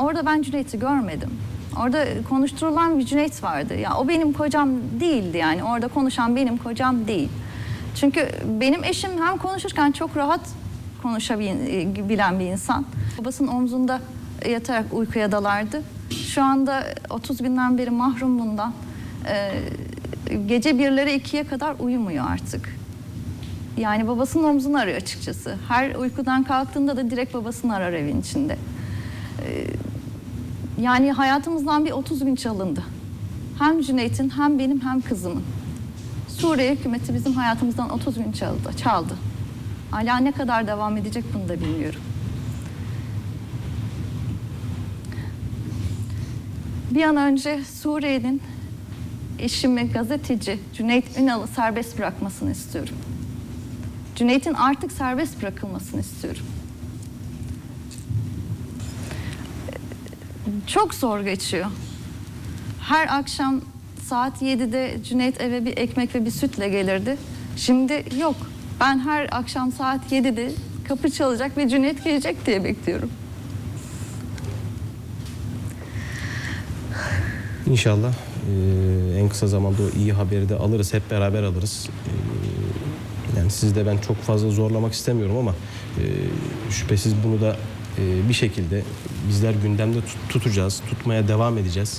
Orada ben Cüneyt'i görmedim. Orada konuşturulan bir Cüneyt vardı. Ya o benim kocam değildi yani. Orada konuşan benim değil. Çünkü benim eşim hem konuşurken çok rahat konuşabilen bir insan. Babasının omzunda yatarak uykuya dalardı. Şu anda 30 günden beri mahrum bundan. Ee, gece birlere ikiye kadar uyumuyor artık. Yani babasının omzunu arıyor açıkçası. Her uykudan kalktığında da direkt babasını arar evin içinde. Yani hayatımızdan bir 30 gün çalındı. Hem Cüneyt'in hem benim hem kızımın. Suriye hükümeti bizim hayatımızdan 30 gün çaldı. çaldı. Hala ne kadar devam edecek bunu da bilmiyorum. Bir an önce Suriye'nin eşimi gazeteci Cüneyt Ünal'ı serbest bırakmasını istiyorum. Cüneyt'in artık serbest bırakılmasını istiyorum. Çok zor geçiyor. Her akşam saat 7'de Cüneyt eve bir ekmek ve bir sütle gelirdi. Şimdi yok. Ben her akşam saat 7'de kapı çalacak ve Cüneyt gelecek diye bekliyorum. İnşallah eee, en kısa zamanda o iyi haberi de alırız. Hep beraber alırız. Eee, yani sizi de ben çok fazla zorlamak istemiyorum ama eee, şüphesiz bunu da bir şekilde bizler gündemde tut- tutacağız. Tutmaya devam edeceğiz.